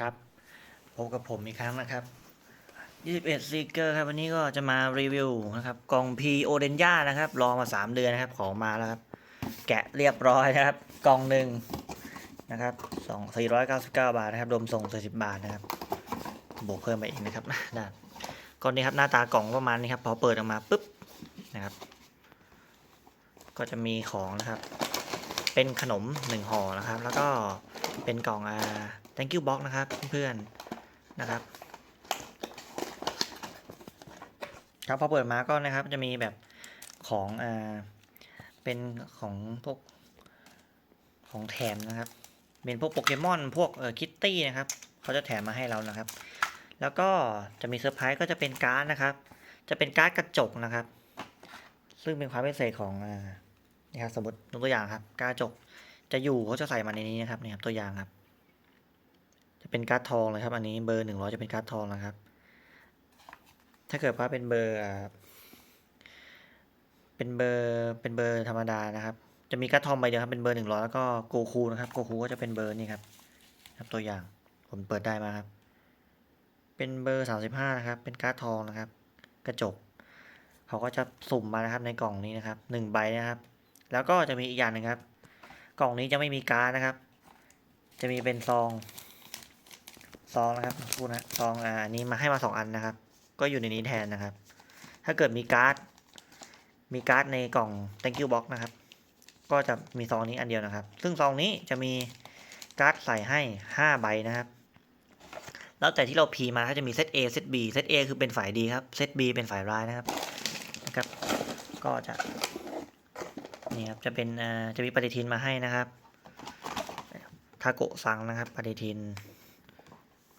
ครับพบกับผมอีกครั้งนะครับ 21 ซีเกอร์ครับวันนี้ก็จะมารีวิวนะครับกล่องพีโอเดนย่านะครับ รอมา 3 เดือนนะครับ ของมาแล้วครับ แกะเรียบร้อยนะครับ กล่องหนึ่งนะครับสอง499 บาทนะครับรวมส่ง40บาทนะครับ บวกเพิ่มไปอีกนะครับนะก้อนนี้ครับหน้าตากล่องประมาณนี้ครับ พอเปิดออกมาปุ๊บนะครับ ก็จะมีของนะครับ เป็นขนมหนึ่งห่อนะครับ แล้วก็เป็นกล่องอ่า thank you box นะครับเพื่อนๆนะครับ ครับพอเปิดมาก็นะครับจะมีแบบของอ่าเป็นของพวกของแถมนะครับ เป็นพวกโปเกมอนพวกเออคิตตี้นะครับเขาจะแถมมาให้เรานะครับ แล้วก็จะมีเซอร์ไพรส์ก็จะเป็นการ์ดนะครับ จะเป็นการ์ดกระจกนะครับ ซึ่งเป็นความพิเศษของอ่านี่ครับสมมติตัวอย่างครับการ์ดกระจกจะอยู่เขาจะใส่มาในนี้นะครับนี่ครับตัวอย่างครับ เป็นการ์ดทองเลยครับ อันนี้เบอร์หนึ่งร้อยจะเป็นการ์ดทองนะครับ ถ้าเกิดว่าเป็นเบอร์ เป็นเบอร์เป็นเบอร์ธรรมดานะครับ จะมีการ์ดทองใบเดียวครับเป็นเบอร์หนึ่งร้อยแล้วก็โกคูนะครับโกคูก็จะเป็นเบอร์นี่ครับครับตัวอย่างผมเปิดได้มาครับ เป็นเบอร์สามสิบห้านะครับ เป็นการ์ดทองนะครับ กระจกเขาก็จะสุ่มมานะครับในกล่องนี้นะครับหนึ่งใบนะครับ แล้วก็จะมีอีกอย่างหนึ่งครับ กล่องนี้จะไม่มีการ์ดนะครับ จะมีเป็นซอง ซองนะครับพูดนะซองอ่าอันนี้มาให้มาสองอันนะครับ ก็อยู่ในนี้แทนนะครับ ถ้าเกิดมีการ์ด มีการ์ดในกล่อง thank you box นะครับ ก็จะมีซองนี้อันเดียวนะครับ ซึ่งซองนี้จะมีการ์ดใส่ให้ห้าใบนะครับ แล้วแต่ที่เราพีมาก็จะมีเซต A เซต B เซต A คือเป็นฝ่ายดีครับ เซต B เป็นฝ่ายร้ายนะครับ นะครับ ก็จะนี่ครับ จะเป็นอ่าจะมีปฏิทินมาให้นะครับ ทาโกะซังนะครับ ปฏิทิน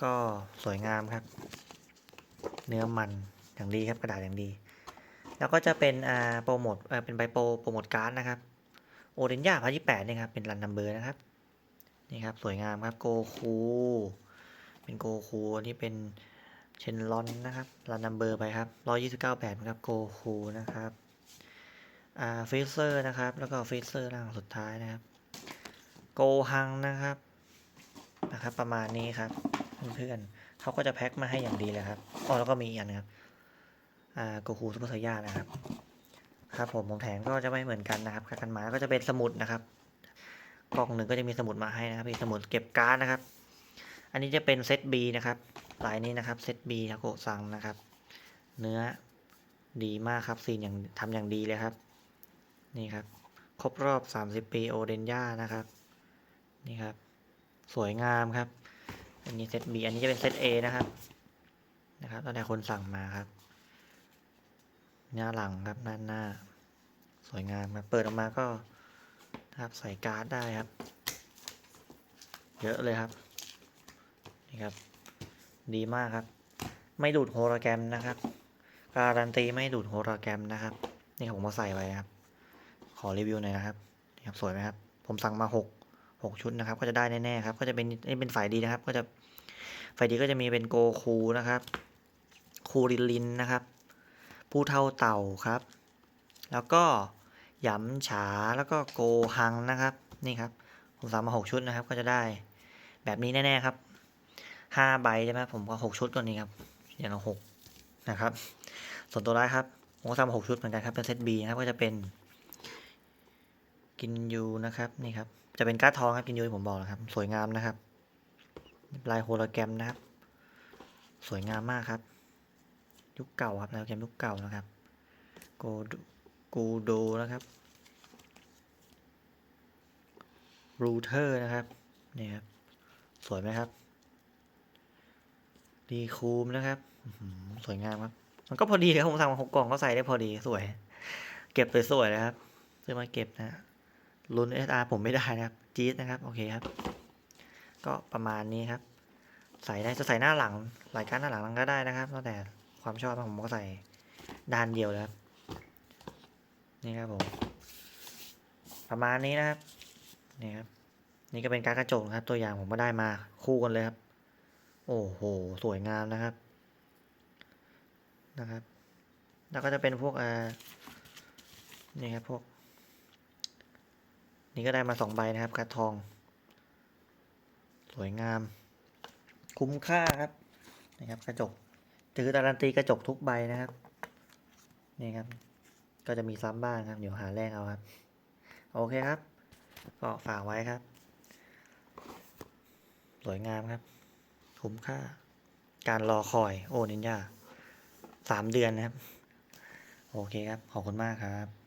ก็สวยงามครับ เนื้อมันอย่างดีครับกระดาษอย่างดี แล้วก็จะเป็นอ่าโปรโมทเอ่อเป็นใบโปรโปรโมทการ์ดนะครับโอเดนย่าพาที่แปดนี่ครับเป็นรันนัมเบอร์นะครับนี่ครับสวยงามครับโกคูเป็นโกคูอันนี้เป็นเชนลอนนะครับรันนัมเบอร์ไปครับร้อยยี่สิบเก้าแปดครับโกคูนะครับอ่าฟิเซอร์นะครับ แล้วก็ฟิเซอร์ร่างสุดท้ายนะครับโกฮังนะครับนะครับประมาณนี้ครับ เพื่อนๆเขาก็จะแพ็คมาให้อย่างดีเลยครับอ๋อแล้วก็มีอีกอันนะครับอ่าโกคูซุปเปอร์ไซย่านะครับครับผมผมแถมก็จะไม่เหมือนกันนะครับกันมาก็จะเป็นสมุดนะครับกล่องหนึ่งก็จะมีสมุดมาให้นะครับมีสมุดเก็บการ์ดนะครับ อันนี้จะเป็นเซต B นะครับลายนี้นะครับเซต B ทาโกซังนะครับ เนื้อดีมากครับซีนอย่างทำอย่างดีเลยครับ นี่ครับ ครบรอบ 30 ปีโอเดนย่านะครับ นี่ครับ สวยงามครับ อันนี้เซต B อันนี้จะเป็นเซต A นะครับ นะครับตั้งแต่คนสั่งมาครับ หน้าหลังครับหน้าหน้า สวยงามครับเปิดออกมาก็นะครับใส่การ์ดได้ครับ เยอะเลยครับ นี่ครับ ดีมากครับ ไม่ดูดโฮโลแกรมนะครับ การันตีไม่ดูดโฮโลแกรมนะครับ นี่ผมมาใส่ไว้นะครับ ขอรีวิวหน่อยนะครับนี่ครับ สวยไหมครับ ผมสั่งมาหก หกชุดนะครับ ก็จะได้แน่ๆครับ ก็จะเป็นนี่เป็นฝ่ายดีนะครับ ก็จะฝ่ายดีก็จะมีเป็นโกคูนะครับ คูริลินนะครับ ผู้เท่าเต่าครับ แล้วก็หยำฉาแล้วก็โกฮังนะครับ นี่ครับผมสั่งมาหกชุดนะครับ ก็จะได้แบบนี้แน่ๆครับห้าใบใช่ไหมผมก็หกชุดก่อนนี้ครับ อย่างละหกนะครับ ส่วนตัวร้ายครับผมก็สั่งมาหกชุดเหมือนกันครับเป็นเซตบีนะครับ ก็จะเป็น กินยูนะครับนี่ครับ จะเป็นการ์ดทองครับกินยูที่ผมบอกแล้วครับ สวยงามนะครับ ลายโฮโลแกรมนะครับ สวยงามมากครับ ยุคเก่าครับลายโฮโลแกรมยุคเก่านะครับโกดูกูโดนะครับรูเทอร์นะครับนี่ครับ สวยไหมครับดีคูมนะครับสวยงามครับ มันก็พอดีครับผมสั่งมาหกกล่องก็ใส่ได้พอดีสวย เก็บสวยๆนะครับซื้อมาเก็บนะ ลุ้นเอสอาร์ผมไม่ได้นะครับ จี๊ดนะครับ โอเคครับ ก็ประมาณนี้ครับ ใส่ได้จะใส่หน้าหลัง หลายการหน้าหลังก็ได้นะครับแล้วแต่ความชอบผมก็ใส่ด้านเดียวเลยครับนี่ครับผม ประมาณนี้นะครับ นี่ครับ นี่ก็เป็นการกระจกครับ ตัวอย่างผมก็ได้มาคู่กันเลยครับ โอ้โห สวยงามนะครับ นะครับ แล้วก็จะเป็นพวกอ่านี่ครับพวก นี่ก็ได้มาสองใบนะครับการดทอง สวยงาม คุ้มค่าครับนะครับ กระจกถือการันตีกระจกทุกใบนะครับนี่ครับ ก็จะมีซ้ำบ้างครับเดี๋ยวหาแรกเอาครับ โอเคครับ ก็ฝากไว้ครับ สวยงามครับ คุ้มค่า การรอคอยโอนินจาสามเดือนนะครับ โอเคครับ ขอบคุณมากครับ